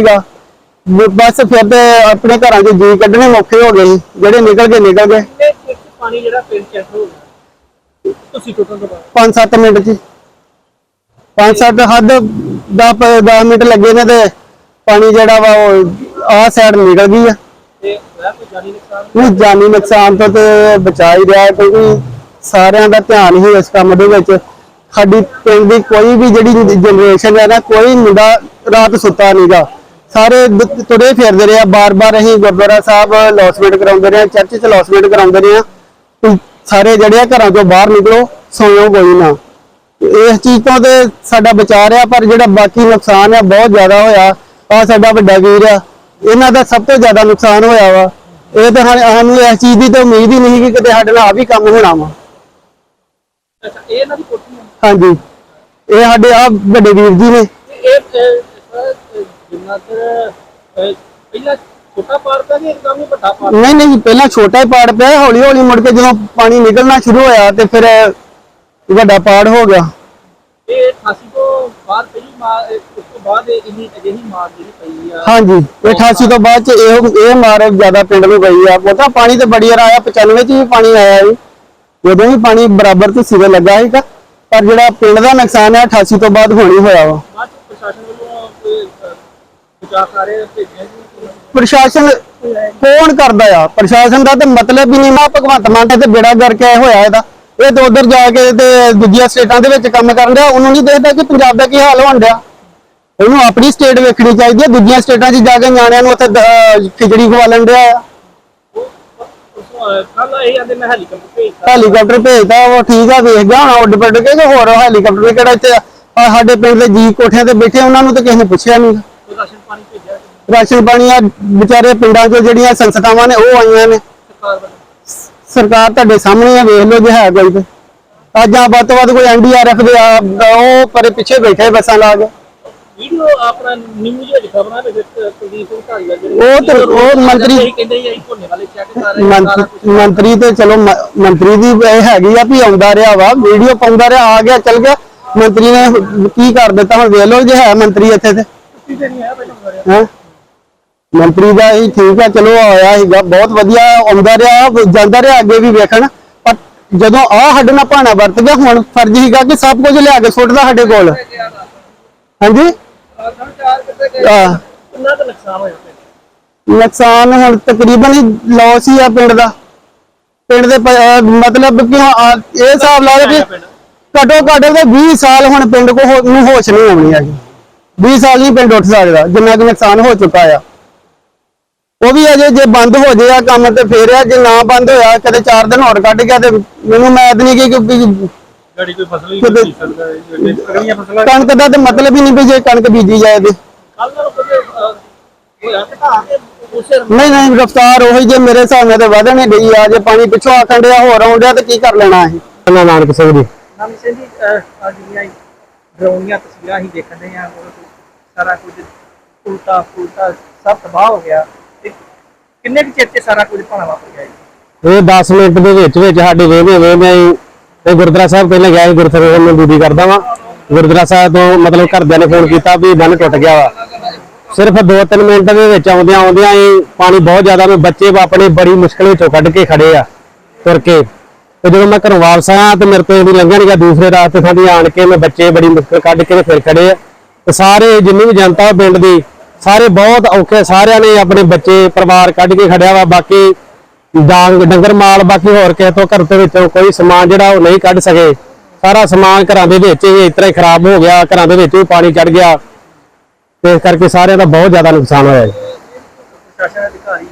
ਬ- ਬਸ ਫਿਰ ਤੇ ਆਪਣੇ ਘਰਾਂ 'ਚ ਜੀ ਕੱਢਣੇ ਮੌਕੇ ਹੋ ਗਏ। ਜਿਹੜੇ ਨਿਕਲ ਗਏ ਨਿਕਲ ਗਏ। ਪਾਣੀ ਜਿਹੜਾ ਪਿੰਡ ਚ enter ਹੋ ਗਿਆ ਤੁਸੀਂ ਟੁੱਟਣ ਤੋਂ ਬਾਅਦ? 5-7 ਮਿੰਟ 'ਚ। 5-7 ਹੱਦ 10 ਮਿੰਟ ਲੱਗੇ ਨੇ ਤੇ ਪਾਣੀ ਜਿਹੜਾ ਵਾ ਉਹ ਆਹ ਸਾਈਡ ਨਿਕਲ ਗਈ ਆ। ਤੇ ਕੋਈ ਜਾਨੀ ਨੁਕਸਾਨ ਨਹੀਂ ਜਾਨੀ ਨੁਕਸਾਨ ਤੋਂ ਤੇ ਬਚਾ ਹੀ ਰਿਹਾ ਕਿਉਂਕਿ ਸਾਰਿਆਂ ਦਾ ਧਿਆਨ ਹੀ ਇਸ ਕੰਮ ਦੇ ਵਿੱਚ। ਸਾਡੀ ਪਿੰਡ ਦੀ ਕੋਈ ਵੀ ਜਿਹੜੀ ਜਨਰੇਸ਼ਨ ਹੈ ਨਾ ਕੋਈ ਮੁੰਡਾ ਰਾਤ ਸੁੱਤਾ ਨਹੀਂਗਾ ਸਾਰੇ ਤੁਰੇ ਫਿਰਦੇ ਰਹੇ ਆ ਬਾਰ-ਬਾਰ ਅਸੀਂ ਗੁਰਦੁਆਰਾ ਸਾਹਿਬ ਲੌਸਮੈਂਟ ਕਰਾਉਂਦੇ ਰਹੇ ਆ ਚਰਚ ਚ ਲੌਸਮੈਂਟ ਕਰਾਉਂਦੇ ਰਹੇ ਆ। ਸਾਰੇ ਜਿਹੜੇ ਆ ਘਰਾਂ ਤੋਂ ਬਾਹਰ ਨਿਕਲੋ ਸੋਇਓ ਕੋਈ ਨਾ। ਇਸ ਚੀਜ਼ ਤੋਂ ਤੇ ਸਾਡਾ ਬਚਾ ਰਿਹਾ ਪਰ ਜਿਹੜਾ ਬਾਕੀ ਨੁਕਸਾਨ ਆ ਬਹੁਤ ਜ਼ਿਆਦਾ ਹੋਇਆ। ਆ ਸਾਡਾ ਵੱਡਾ ਵੀਰ ਆ ਇਹਨਾਂ ਦਾ ਸਭ ਤੋਂ ਜ਼ਿਆਦਾ ਨੁਕਸਾਨ ਹੋਇਆ ਵਾ। ਇਹ ਤਾਂ ਸਾਨੂੰ- ਇਸ ਚੀਜ਼ ਦੀ ਤਾਂ ਉਮੀਦ ਹੀ ਨਹੀਂ ਕਿ ਕਿਤੇ ਸਾਡੇ ਨਾਲ ਆ ਵੀ ਕੰਮ ਹੋਣਾ ਵਾ। ਅੱਛਾ ਇਹ ਇਹਨਾਂ ਦੀ ਕੋਠੀ ਹੈ ਹਾਂਜੀ। ਇਹ ਸਾਡੇ ਆ ਵੱਡੇ ਵੀਰ ਜੀ ਨੇ। ਇਹ ਜਿੰਨਾ ਪਹਿਲਾਂ ਛੋਟਾ ਕਿ ਇੱਕਦਮ ਹੀ ਵੱਡਾ ਨਹੀਂ ਨਹੀਂ ਪਹਿਲਾਂ ਛੋਟਾ ਹੀ ਪਾੜ ਪਿਆ ਹੌਲੀ ਹੌਲੀ ਮੁੜ ਕੇ ਜਦੋਂ ਪਾਣੀ ਨਿਕਲਣਾ ਸ਼ੁਰੂ ਹੋਇਆ ਤੇ ਫਿਰ ਵੱਡਾ ਪਾੜ ਹੋ ਗਿਆ। ਇਹ 88 ਤੋਂ ਬਾਅਦ ਪਹਿਲੀ ਮਾਰ ਉਸ ਤੋਂ ਬਾਅਦ ਇਹ ਇੰਨੀ ਅਜਿਹੀ ਮਾਰ ਜਿਹੜੀ ਪਈ ਆ। ਹਾਂਜੀ ਇਹ 88 ਤੋਂ ਬਾਅਦ ਚ ਇਹ ਇਹ ਮਾਰ ਜ਼ਿਆਦਾ ਪਿੰਡ ਨੂੰ ਗਈ ਆ। ਪਤਾ ਪਾਣੀ ਤੇ ਬੜੀ ਵਾਰ ਆਇਆ 95 ਚ ਵੀ ਪਾਣੀ ਆਇਆ ਜੀ ਉਦੋਂ ਵੀ ਪਾਣੀ ਬਰਾਬਰ ਤੇ ਸਿਰੇ ਲੱਗਾ ਸੀਗਾ ਪਰ ਜਿਹੜਾ ਪਿੰਡ ਦਾ ਨੁਕਸਾਨ ਹੈ 88 ਤੋਂ ਬਾਅਦ ਹੋਣੀ ਹੋਇਆ ਵਾ। ਬਾਅਦ ਚ ਪ੍ਰਸ਼ਾਸਨ ਵੱਲੋਂ ਕੋਈ ਅਹ, ਬਚਾਅ ਕਾਰੇ ਭੇਜਿਆ ਜੀ? ਪ੍ਰਸ਼ਾਸਨ ਕੌਣ ਕਰਦਾ ਆ? ਪ੍ਰਸ਼ਾਸਨ ਦਾ ਤੇ ਮਤਲਬ ਹੀ ਨਹੀਂ। ਨਾ ਭਗਵੰਤ ਮਾਨ ਤੇ ਬੇੜਾ ਕਰਕੇ ਹੋਇਆ ਇਹਦਾ। ਇਹ ਤਾਂ ਉਧਰ ਜਾ ਕੇ ਤੇ ਦੂਜੀਆਂ ਸਟੇਟਾਂ ਦੇ ਵਿੱਚ ਕੰਮ ਕਰਨ ਡਿਆ। ਉਹਨੂੰ ਨਹੀਂ ਦੇਖਦਾ ਕਿ ਪੰਜਾਬ ਦਾ ਕੀ ਹਾਲ ਹੋਣ ਡਿਆ। ਉਹਨੂੰ ਆਪਣੀ ਸਟੇਟ ਵੇਖਣੀ ਚਾਹੀਦੀ ਹੈ। ਦੂਜੀਆਂ ਸਟੇਟਾਂ 'ਚ ਜਾ ਕੇ ਨਿਆਣਿਆਂ ਨੂੰ ਉੱਥੇ ਖਿਚੜੀ ਖਵਾਲਣ ਡਿਆ ਆ। ਹੈਲੀਕਾਪਟਰ ਭੇਜਦਾ ਉਹ ਠੀਕ ਆ, ਵੇਖ ਗਿਆ, ਹੁਣ ਉੱਡ ਪੱਡ ਕੇ ਕਿ ਹੋਰ ਹੈਲੀਕਾਪਟਰ ਵੀ ਕਿਹੜਾ ਇੱਥੇ ਸਾਡੇ ਪਿੰਡ ਦੇ ਜੀ ਕੋਠਿਆਂ ਤੇ ਬੈਠੇ, ਉਹਨਾਂ ਨੂੰ ਤਾਂ ਕਿਸੇ ਨੇ ਪੁੱਛਿਆ ਨਹੀਂ ਰਾਸ਼ਨ ਪਾਣੀ ਭੇਜਿਆ। ਰਾਸ਼ਨ ਪਾਣੀ ਆ, ਵਿਚਾਰੇ ਪਿੰਡਾਂ ਚ ਜਿਹੜੀਆਂ ਸੰਸਥਾਵਾਂ ਨੇ, ਉਹ ਆਈਆਂ ਨੇ। ਸਰਕਾਰ ਤੁਹਾਡੇ ਸਾਹਮਣੇ ਆ ਵੇਖ ਲਓ ਜੇ ਹੈ ਕੋਈ ਤੇ। ਅੱਜ ਆ ਵੱਧ ਤੋਂ ਵੱਧ ਕੋਈ ਐਨਡੀਆਰਐਫ ਦੇ ਆ ਉਹ ਪਰੇ ਪਿੱਛੇ ਬੈਠੇ ਬੱਸਾਂ ਲਾ ਕੇ। ਵੀਡੀਓ ਆਪਣਾ ਨਿਊਜ਼ ਵਿੱਚ ਖਬਰਾਂ ਦੇ ਵਿੱਚ ਕੁਲਦੀਪ ਸਿੰਘ ਜਿਹੜੇ ਉਹ ਤੇ- ਉਹ ਮੰਤਰੀ- ਕਹਿੰਦੇ ਜੀ ਅਸੀਂ ਵਾਲੇ ਚੈੱਕ ਕਰ ਰਹੇ ਹਾਂ ਸਾਰਾ ਮੰਤਰੀ ਕੁਛ। ਮੰਤਰੀ ਤੇ ਚਲੋ ਮ- ਮੰਤਰੀ ਦੀ ਇਹ ਹੈਗੀ ਆ ਵੀ ਆਉਂਦਾ ਰਿਹਾ ਵਾ ਵੀਡੀਓ ਪਾਉਂਦਾ ਰਿਹਾ ਆ ਗਿਆ ਚਲ ਗਿਆ। ਮੰਤਰੀ ਨੇ ਕੀ ਕਰ ਦਿੱਤਾ ਹੁਣ ਵੇਖ ਲਓ ਜੇ ਹੈ ਮੰਤਰੀ ਇੱਥੇ ਤੇ। ਛੁੱਟੀ ਤੇ ਨਹੀਂ ਹੈ ਪਹਿਲਾਂ ਹੈਂ? ਮੰਤਰੀ ਦਾ ਇਹ ਠੀਕ ਆ, ਚਲੋ ਆਇਆ ਸੀਗਾ ਬਹੁਤ ਵਧੀਆ ਆਉਂਦਾ ਰਿਹਾ ਜਾਂਦਾ ਰਿਹਾ, ਅੱਗੇ ਵੀ ਵੇਖਣ। ਪਰ ਜਦੋਂ ਆ ਸਾਡੇ ਨਾਲ ਭਾਣਾ ਵਰਤ ਗਿਆ, ਹੁਣ ਫਰਜ਼ ਸੀਗਾ ਕਿ ਸਭ ਕੁਝ ਲਿਆ ਕੇ ਸੁੱਟਦਾ ਸਾਡੇ ਕੋਲ। ਹਾਂਜੀ? ਕਿੰਨਾ ਕੁ ਨੁਕਸਾਨ ਹੋਇਆ ਨੁਕਸਾਨ ਹੁਣ ਤਕਰੀਬਨ ਲਾਸ ਹੀ ਆ ਪਿੰਡ ਦਾ। ਪਿੰਡ ਦੇ ਮਤਲਬ ਕਿ ਇਹ ਹਿਸਾਬ ਲਾ ਲਓ ਕਿ ਘੱਟੋ ਘੱਟ ਉਹਦੇ 20 ਸਾਲ ਹੁਣ ਪਿੰਡ ਕੋ ਨੂੰ ਹੋਸ਼ ਨਹੀਂ ਆਉਣੀ ਹੈਗੀ। 20 ਸਾਲ ਹੀ ਪਿੰਡ ਉੱਠ ਸਕਦਾ, ਜਿੰਨਾ ਕਿ ਨੁਕਸਾਨ ਹੋ ਚੁੱਕਾ ਆ। ਉਹ ਵੀ ਅਜੇ ਜੇ ਬੰਦ ਹੋ ਜਾਏ ਆ ਕੰਮ ਤੇ ਫੇਰ ਆ ਜੇ ਨਾ ਬੰਦ ਹੋਇਆ ਕਦੇ 4 ਦਿਨ ਹੋਰ ਕੱਢ ਗਿਆ ਤੇ ਮੈਨੂੰ ਮੈਦ ਨਹੀਂ ਕਿ ਕਿ ਗਾੜੀ ਕੋਈ ਫਸਲ ਹੀ ਨਹੀਂ ਸਕਦਾ ਜਿਹੜੇ ਅਗਲੀਆਂ ਫਸਲਾਂ ਕਣਕ ਦਾ ਤੇ ਮਤਲਬ ਹੀ ਨਹੀਂ ਵੀ ਜੇ ਕਣਕ ਬੀਜੀ ਜਾਏ ਤੇ। ਕੱਲ ਨਹੀਂ ਨਹੀਂ ਰਫਤਾਰ ਉਹੀ ਜੇ ਮੇਰੇ ਹਿਸਾਬ ਨਾਲ ਤੇ ਵਧਣ ਹੀ ਗਈ ਆ ਜੇ ਪਾਣੀ ਪਿੱਛੋਂ ਆਖਣ ਡਿਆ ਹੋਰ ਆਉਣ ਡਿਆ ਤੇ ਕੀ ਕਰ ਲੈਣਾ ਇਹ ਅੱਲਾ ਨਾਨਕ ਸਿੰਘ ਜੀ। ਨਾਮ ਸਿੰਘ ਜੀ ਆਹ ਜਿਹੜੀਆਂ ਡਰਾਉਣੀਆਂ ਤਸਵੀਰਾਂ ਹੀ ਦੇਖਦੇ ਆ ਸਾਰਾ ਕੁਝ ਉਲਟਾ ਫੁਲਟਾ ਸਭ ਤਬਾਹ ਹੋ ਗਿਆ। ਕਿੰਨੇ ਕੁ ਚਿਰ ਸਾਰਾ ਕੁਝ ਭਾਣਾ ਵਾਪਰ ਗਿਆ ਜੀ? ਇਹ 10 ਮਿੰਟ ਦੇ ਵਿੱਚ ਵਿੱਚ ਸਾਡੇ ਵੇਹਦੇ ਵੇਹਦੇ ਹੀ ਤੇ ਗੁਰਦੁਆਰਾ ਸਾਹਿਬ ਪਹਿਲਾਂ ਗਿਆ ਸੀ ਗੁਰਦੁਆਰਾ ਸਾਹਿਬ ਨੂੰ ਡਿਊਟੀ ਕਰਦਾ ਵਾਂ। ਗੁਰਦੁਆਰਾ ਸਾਹਿਬ ਤੋਂ ਮਤਲਬ ਘਰਦਿਆਂ ਨੇ ਫੋਨ ਕੀਤਾ ਵੀ ਬੰਨ ਟੁੱਟ ਗਿਆ ਵਾ। ਸਿਰਫ 2-3 ਮਿੰਟ ਦੇ ਵਿੱਚ ਆਉਂਦਿਆਂ ਆਉਂਦਿਆਂ ਹੀ ਪਾਣੀ ਬਹੁਤ ਜ਼ਿਆਦਾ ਨੇ ਬੱਚੇ ਆਪਣੇ ਬੜੀ ਮੁਸ਼ਕਲ ਵਿੱਚੋਂ ਕੱਢ ਕੇ ਖੜੇ ਆ, ਤੁਰ ਕੇ। ਤੇ ਜਦੋਂ ਮੈਂ ਘਰੋਂ ਵਾਪਸ ਆਇਆ ਤੇ ਮੇਰੇ ਤੋਂ ਵੀ ਲੰਘਿਆ ਨਹੀਂ ਗਿਆ ਦੂਸਰੇ ਰਾਸਤੇ ਸਾਡੀ ਆਣ ਕੇ ਮੈਂ ਬੱਚੇ ਬੜੀ ਮੁਸ਼ਕਲ ਕੱਢ ਕੇ ਤੇ ਫਿਰ ਖੜੇ ਆ। ਤੇ ਸਾਰੇ ਜਿੰਨੀ ਵੀ ਜਨਤਾ ਪਿੰਡ ਦੀ ਸਾਰੇ ਬਹੁਤ ਔਖੇ ਸਾਰਿਆਂ ਨੇ ਆਪਣੇ ਬੱਚੇ, ਪਰਿਵਾਰ ਕੱਢ ਕੇ ਖੜਿਆ ਵਾ, ਬਾਕੀ ਡਾਂਗ, ਡੰਗਰ ਮਾਲ, ਬਾਕੀ ਹੋਰ ਕਿਸੇ ਤੋਂ ਘਰ ਦੇ ਵਿੱਚੋਂ ਕੋਈ ਸਮਾਨ ਜਿਹੜਾ ਉਹ ਨਹੀਂ ਕੱਢ ਸਕੇ। ਸਾਰਾ ਸਮਾਨ ਘਰਾਂ ਦੇ ਵਿੱਚ ਹੀ, ਇਸ ਤਰ੍ਹਾਂ ਹੀ ਖਰਾਬ ਹੋ ਗਿਆ, ਘਰਾਂ ਦੇ ਵਿੱਚ ਵੀ ਪਾਣੀ ਚੜ ਗਿਆ। ਤੇ ਇਸ ਕਰਕੇ ਸਾਰਿਆਂ ਦਾ ਬਹੁਤ ਜ਼ਿਆਦਾ ਨੁਕਸਾਨ ਹੋਇਆ ਪ੍ਰਸ਼ਾਸਨ ਅਧਿਕਾਰੀ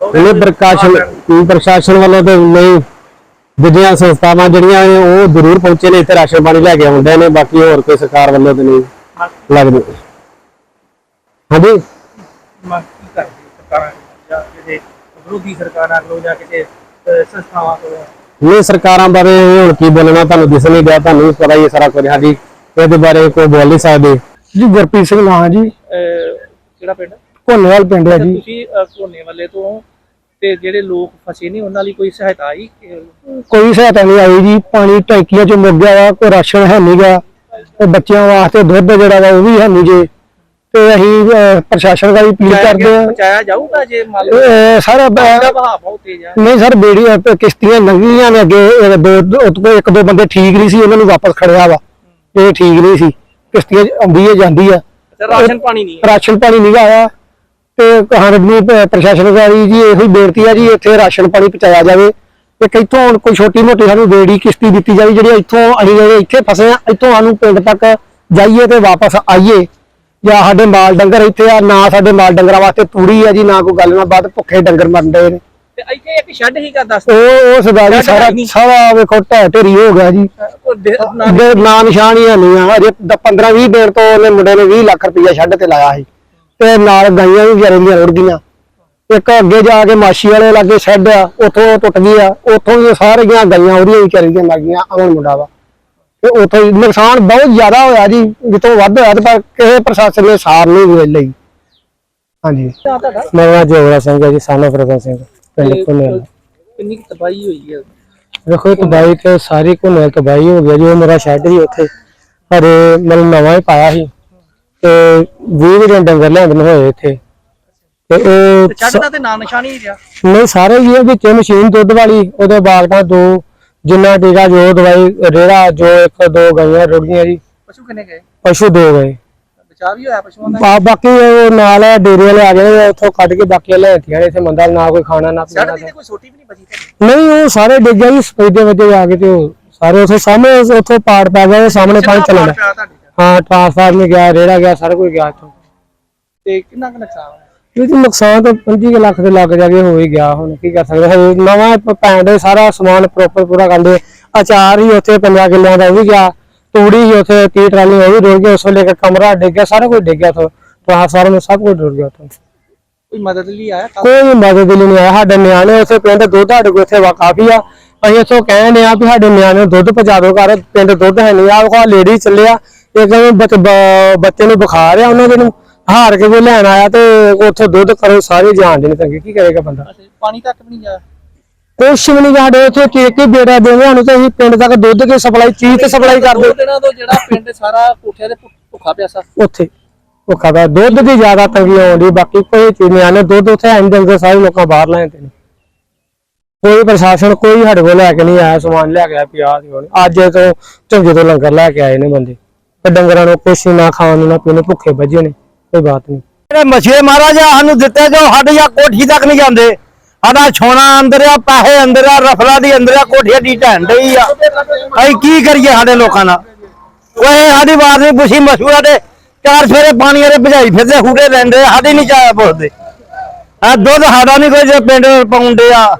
ਬਹੁਤ ਪ੍ਰਕਾਸ਼ਨ, ਪ੍ਰਸ਼ਾਸਨ ਵੱਲੋਂ ਤੇ ਨਹੀਂ, ਦੂਜੀਆਂ ਸੰਸਥਾਵਾਂ ਜਿਹੜੀਆਂ ਨੇ, ਉਹ ਜ਼ਰੂਰ ਪਹੁੰਚੇ ਨੇ, ਇੱਥੇ ਰਾਸ਼ਨ ਪਾਣੀ ਲੈ ਕੇ ਆਉਂਦੇ ਨੇ, ਬਾਕੀ ਹੋਰ ਕੋਈ ਸਰਕਾਰ ਵੱਲੋਂ ਤੇ ਨਹੀਂ ਲੱਗਦੀ। ਹਾਂਜੀ। ਮੰਗ ਕੀ ਕਰਦੇ ਸਰਕਾਰਾਂ ਜਾਂ ਕਿਸੇ ਵਿਰੋਧੀ ਸਰਕਾਰਾਂ ਕੋਲੋਂ ਜਾਂ ਕਿਸੇ ਅਹ, ਸੰਸਥਾਵਾਂ ਕੋਲੋਂ? ਨਹੀਂ ਸਰਕਾਰਾਂ ਬਾਰੇ ਹੁਣ ਕੀ ਬੋਲਣਾ ਤੁਹਾਨੂੰ ਦਿਸ ਨਹੀਂ ਰਿਹਾ ਤੁਹਾਨੂੰ ਵੀ ਪਤਾ ਹੀ ਹੈ ਸਾਰਾ ਕੁਝ। ਹਾਂਜੀ ਇਹਦੇ ਬਾਰੇ ਕੋਈ ਬੋਲ ਨਹੀਂ ਸਕਦੇ। ਜੀ ਗੁਰਪ੍ਰੀਤ ਸਿੰਘ ਨਾਂ ਜੀ। ਅਹ, ਕਿਹੜਾ ਪਿੰਡ? ਘੋਨੇਵਾਲ ਪਿੰਡ ਹੈ ਜੀ। ਤੁਸੀਂ ਅਹ, ਵਾਲੇ ਤੋਂ ਤੇ ਜਿਹੜੇ ਲੋਕ ਫਸੇ ਨੇ ਉਹਨਾਂ ਲਈ ਕੋਈ ਸਹਾਇਤਾ ਆਈ? ਕਿ- ਕੋਈ ਸਹਾਇਤਾ ਨਹੀਂ ਆਈ ਜੀ। ਪਾਣੀ ਟੈਂਕੀਆਂ ਚ ਮੁੱਕ ਗਿਆ ਵਾ ਕੋਈ ਰਾਸ਼ਨ ਹੈ ਨਹੀਂਗਾ ਤੇ ਬੱਚਿਆਂ ਵਾਸਤੇ ਦੁੱਧ ਜਿਹੜਾ ਵਾ ਉਹ ਵੀ ਹੈ ਨਹੀਂ ਜੇ। ਤੇ ਅਸੀਂ ਅਹ, ਪ੍ਰਸ਼ਾਸਨ ਦਾ ਵੀ ਅਪੀਲ ਕਰਦੇ ਆ। ਪਹੁੰਚਾਇਆ ਜਾਊਗਾ ਜੇ ਮੰਨ ਲਓ ਇਹ ਸਾਰਾ ਬ- ਪਾਣੀ ਦਾ ਵਹਾਅ ਬਹੁਤ ਤੇਜ਼ ਹੈ ਨਹੀਂ ਸਰ ਬੇੜੀ ਅਹ, ਕਿਸ਼ਤੀਆਂ ਲੰਘੀਆਂ ਨੇ ਅੱਗੇ ਇਹ ਦੋ ਦੋ- ਉਹ ਤੋਂ ਇੱਕ ਦੋ ਬੰਦੇ ਠੀਕ ਨਹੀਂ ਸੀ ਉਹਨਾਂ ਨੂੰ ਵਾਪਸ ਖੜਿਆ ਵਾ। ਇਹ ਠੀਕ ਨਹੀਂ ਸੀ। ਕਿਸ਼ਤੀਆਂ ਆਉਂਦੀ ਹੈ ਜਾਂਦੀ ਆ ਰਾਸ਼ਨ ਪਾਣੀ ਨਹੀਂ ਹੈ। ਰਾਸ਼ਨ ਪਾਣੀ ਨਹੀਂ ਆਇਆ। ਤੇ ਕਹਾਣੀ ਪ੍ਰਸ਼ਾਸਨ ਗਾਰੀ ਜੀ ਇਹੋ ਹੀ ਬੇਨਤੀ ਆ ਜੀ ਇੱਥੇ ਰਾਸ਼ਨ ਪਾਣੀ ਪਹੁੰਚਾਇਆ ਜਾਵੇ। ਤੇ ਕਿੱਥੋਂ ਹੁਣ ਕੋਈ ਛੋਟੀ ਮੋਟੀ ਸਾਨੂੰ ਬੇੜੀ ਕਿਸ਼ਤੀ ਦਿੱਤੀ ਜਾਵੇ ਜਿਹੜੀ ਇੱਥੋਂ ਅਸੀਂ ਜਿਹੜੇ ਇੱਥੇ ਫਸੇ ਆ ਇੱਥੋਂ ਸਾਨੂੰ ਪਿੰਡ ਤੱਕ ਜਾਈਏ ਤੇ ਵਾਪਸ ਆਈਏ। ਜਾਂ ਸਾਡੇ ਮਾਲ ਡੰਗਰ ਇੱਥੇ ਆ ਨਾ ਸਾਡੇ ਮਾਲ ਡੰਗਰਾਂ ਵਾਸਤੇ ਤੂੜੀ ਆ ਜੀ ਨਾ ਕੋਈ ਗੱਲ ਨਾ ਬਾਤ ਭੁੱਖੇ ਡੰਗਰ ਡਏ ਨੇ। ਤੇ ਇੱਥੇ ਇੱਕ ਸ਼ੈੱਡ ਹੀ ਕਰ ਦੱਸ ਉਹ ਉਸ ਦਾ ਜੀ ਸਾਰਾ ਸਾਰਾ ਵੇਖੋ ਢਹਿ ਢੇਰੀ ਹੋ ਗਿਆ ਜੀ। ਦੇ- ਨਾ- ਨਿਸ਼ਾਨ ਹੀ ਨਹੀਂ ਆ। ਅਜੇ 15 20 ਦਿਨ ਤੋਂ ਉਹਨੇ ਮੁੰਡੇ ਨੇ 20 ਲੱਖ ਰੁਪਈਆ ਛੱਡ ਤੇ ਲਾਇਆ ਸੀ। ਤੇ ਨਾਲ ਗਾਈਆਂ ਵੀ ਵਿਚਾਰੇ ਦੀਆਂ ਰੁੜ ਗਈਆਂ ਇੱਕ ਅੱਗੇ ਜਾ ਕੇ ਮਾਸ਼ੀ ਵਾਲੇ ਲਾਗੇ ਛੱਡ ਆ ਉੱਥੋਂ ਟੁੱਟ ਗਈ ਆ। ਉੱਥੋਂ ਵੀ ਸਾਰੀਆਂ ਗਾਈਆਂ ਉਹਦੀਆਂ ਵੀ ਵਿਚਾਰੀ ਦੀਆਂ ਮਰ ਗਈਆਂ ਅਮਨ ਮੁੰਡਾ ਵਾ। ਤੇ ਉੱਥੋਂ ਹੀ ਨੁਕਸਾਨ ਬਹੁਤ ਜ਼ਿਆਦਾ ਹੋਇਆ ਜੀ ਜਿੱਥੋਂ ਵੱਧ ਹੋਇਆ ਤੇ ਪਰ ਕਿਸੇ ਪ੍ਰਸ਼ਾਸਨ ਨੇ ਸਾਰ ਨਹੀਂ ਲਈ। ਹਾਂਜੀ। ਮੇਰਾ ਨਾਮ ਜੋਗਰਾ ਸਿੰਘ ਹੈ ਜੀ ਸਾਨਾ ਫਰਗਨ ਸਿੰਘ ਪਿੰਡ ਪੁਨੇਲ ਕਿੰਨੀ ਤਬਾਹੀ ਹੋਈ ਹੈ? ਵੇਖੋ ਤਬਾਈ ਤੇ ਸਾਰੀ ਘੁੰਮਲ ਤਬਾਈ ਹੋ ਗਿਆ ਜੀ ਉਹ ਮੇਰਾ ਸ਼ੈੱਡ ਸੀ ਉੱਥੇ। ਹਰੇ ਮਤਲਬ ਨਵਾਂ ਹੀ ਪਾਇਆ ਸੀ ਤੇ 20 ਦਿਨ ਡੰਗਰ ਲਿਆਂਦੇ ਨੇ ਹੋਏ ਇੱਥੇ। ਤੇ ਉਹ ਤੇ ਛੱਡ ਦਾ ਤੇ ਨਾਂ ਨਿਸ਼ਾਨ ਹੀ ਨਹੀਂ ਰਿਹਾ। ਨਹੀਂ ਸਾਰੇ ਜੀ ਇਹ ਵਿੱਚ ਮਸ਼ੀਨ ਦੁੱਧ ਵਾਲੀ ਉਹਦੇ ਬਾਗਟਾਂ ਦੋ ਜਿੰਨਾ ਟੀਕਾ ਜੋ ਦਵਾਈ ਰੇੜਾ ਜੋ ਇੱਕ ਦੋ ਗਈਆਂ ਰੁੜ ਗਈਆਂ ਜੀ। ਪਸ਼ੂ ਕਿੰਨੇ ਗਏ? ਪਸ਼ੂ ਦੋ ਗਏ। ਬਚਾਅ ਵੀ ਹੋਇਆ ਪਸ਼ੂਆਂ ਦਾ? ਬਾ- ਬਾਕੀ ਉਹ ਨਾਲ ਡੇਰੇ ਵਾਲੇ ਆ ਗਏ ਉੱਥੋਂ ਕੱਢ ਕੇ ਬਾਕੀ ਲੈ ਆਂਦੀਆਂ ਨੇ ਇੱਥੇ ਮੰਦਾ ਨਾ ਕੋਈ ਖਾਣਾ ਨਾ ਛੱਡ ਪੀਣਾ ਦੀ ਤੇ ਕੋਈ ਛੋਟੀ ਵੀ ਨਹੀਂ ਬਚੀ ਤੇ? ਨਹੀਂ ਉਹ ਸਾਰੇ ਡਿੱਗ ਗਏ ਜੀ ਸਪੈਦੇ ਵਜੇ ਆ ਕੇ ਤੇ ਉਹ ਸਾਰੇ ਉੱਥੇ ਸਾਹਮਣੇ ਉੱਥੋਂ ਪਾੜ ਪੈ ਗਿਆ ਸਾਹਮਣੇ ਪਾਣੀ ਚੱਲਣ ਡਿਆ। ਪਿਆ ਤੁਹਾਡੇ ਚ। ਹਾਂ ਟ੍ਰਾਂਸਫਾਰਮਰ ਗਿਆ ਰੇੜਾ ਗਿਆ ਸਾਰਾ ਕੁਝ ਗਿਆ ਇੱਥੋਂ। ਤੇ ਕਿੰਨਾ ਕੁ ਨੁਕਸਾਨ ਹੋਇਆ? ਇਹ ਜੀ ਨੁਕਸਾਨ ਤਾਂ 25 ਕੁ ਲੱਖ ਦੇ ਲੱਗ ਜਾਗੇ ਹੋ ਹੀ ਗਿਆ ਹੁਣ ਕੀ ਕਰ ਸਕਦੇ? ਹਜੇ ਨਵਾਂ ਪ- ਭੈਣ ਦੇ ਸਾਰਾ ਸਮਾਨ ਪ੍ਰੋਪਰ ਪੂਰਾ ਕਰਦੇ ਅਚਾਰ ਹੀ ਉੱਥੇ 50 ਕਿੱਲਿਆਂ ਦਾ ਉਹ ਵੀ ਗਿਆ ਤੂੜੀ ਹੀ ਉੱਥੇ 30 ਟਰਾਲੀ ਉਹ ਵੀ ਰੁੜ ਗਈ ਉਸ ਵੇਲੇ ਕਮਰਾ ਡਿੱਗ ਗਿਆ ਸਾਰਾ ਕੁਝ ਡਿੱਗ ਗਿਆ ਉੱਥੋਂ। ਟ੍ਰਾਂਸਫਾਰਮਰ ਸਭ ਕੁਝ ਰੁੜ ਗਿਆ ਉੱਥੋਂ। ਕੋਈ ਮਦਦ ਲਈ ਆਇਆ? ਕੋਈ ਮਦਦ ਲਈ ਨਹੀਂ ਆਇਆ ਸਾਡੇ ਨਿਆਣੇ ਉੱਥੇ ਪਿੰਡ ਦੁੱਧ ਸਾਡੇ ਕੋਲ ਵਾ ਕਾਫੀ ਆ। ਅਸੀਂ ਇੱਥੋਂ ਕਹਿੰਦੇ ਆ ਵੀ ਸਾਡੇ ਨਿਆਣੇ ਨੂੰ ਦੁੱਧ ਪਹੁੰਚਾ ਦਿਓ ਘਰ ਪਿੰਡ ਦੁੱਧ ਹੈ ਨਹੀਂ ਆ ਉਹ ਲੇਡੀ ਚੱਲਿਆ ਨੂੰ ਬੱਚ- ਬ- ਬੱਚੇ ਨੂੰ ਬੁਖਾਰ ਆ ਉਹਨਾਂ ਦੇ ਨੂੰ। ਹਾਰ ਕੇ ਕੋਈ ਲੈਣ ਆਇਆ ਤੇ ਉੱਥੋਂ ਦੁੱਧ ਕਰੋ ਸਾਰੇ ਜਾਣ ਦੇ ਨੇ ਤੰਗੇ ਕੀ ਕਰੇਗਾ ਬੰਦਾ? ਅੱਛਾ ਪਾਣੀ ਤੱਕ ਵੀ ਨਹੀਂ ਜਾ ਕੁਛ ਵੀ ਨਹੀਂ ਸਾਡੇ ਉੱਥੇ ਕੇਕ ਹੀ ਬੇੜਾ ਦੇਵੇ ਸਾਨੂੰ ਤੇ ਅਸੀਂ ਪਿੰਡ ਤੱਕ ਦੁੱਧ ਦੀ ਸਪਲਾਈ ਚੀਜ਼ ਤੇ ਸਪਲਾਈ ਦੋ ਕਰਦੇ। ਦਿਨਾਂ ਤੋਂ ਜਿਹੜਾ ਪਿੰਡ ਸਾਰਾ ਕੋਠਿਆਂ ਦੇ ਭੁੱਖਾ ਪਿਆਸਾ ਉੱਥੇ ਉਹ ਖਬਰ ਦੁੱਧ ਦੀ ਜ਼ਿਆਦਾ ਤੰਗੀ ਆਉਂਦੀ ਬਾਕੀ ਕੋਈ ਚੀਜ਼ ਨਹੀਂ ਆਨੇ ਦੁੱਧ ਉੱਥੇ ਸਾਰੇ ਲੋਕਾਂ ਬਾਹਰ ਲੈ ਜਾਂਦੇ ਨੇ। ਕੋਈ ਪ੍ਰਸ਼ਾਸਨ ਕੋਈ ਸਾਡੇ ਕੋਲ ਲੈ ਕੇ ਨਹੀਂ ਆਇਆ ਸਮਾਨ ਲੈ ਕੇ ਆਇਆ ਪਿਆ ਦੀ ਹੁਣ ਅੱਜ ਤੋਂ ਝੰਗੇ ਤੋਂ ਲੰਗਰ ਲੈ ਕੇ ਆਏ ਨੇ ਬੰਦੇ। ਤੇ ਡੰਗਰਾਂ ਨੂੰ ਕੁਛ ਨਾ ਖਾਣ ਨੂੰ ਨਾ ਪੀਣ ਨੂੰ ਭੁੱਖੇ ਵੱਜੇ ਨੇ। ਕੋਈ ਬਾਤ ਨਹੀਂ। ਜਿਹੜੇ ਮਛਲੇ ਮਹਾਰਾਜ ਸਾਨੂੰ ਦਿੱਤੇ ਜੋ, ਸਾਡੇ ਜਾਂ ਕੋਠੀ ਤੱਕ ਨਹੀਂ ਜਾਂਦੇ। ਸਾਡਾ ਛੋਣਾ ਅੰਦਰ ਆ, ਪੈਸੇ ਅੰਦਰ ਆ, ਰਫਲਾ ਦੀ ਅੰਦਰ ਆ ਕੋਠੀ ਦੀ ਢਹਿਣ ਡਈ ਆ। ਅਸੀਂ ਕੀ ਕਰੀਏ ਸਾਡੇ ਲੋਕਾਂ ਨਾਲ? ਓਏ ਸਾਡੀ ਬਾਤ ਨਹੀਂ ਪੁੱਛੀ, ਮਸ਼ਹੂਰਾ ਦੇ ਚਾਰ ਫੇਰੇ ਪਾਣੀ ਵਾਲੇ ਭਜਾਈ ਫਿਰਦੇ ਹੂੜੇ ਲੈਂਦੇ ਸਾਡੀ ਨਹੀਂ ਚਾਹ ਪੁੱਛਦੇ। ਆ ਦੁੱਧ ਸਾਡਾ ਨਹੀਂ ਕੋਈ ਜੇ ਪਿੰਡ ਪਾਉਂਦੇ ਆ।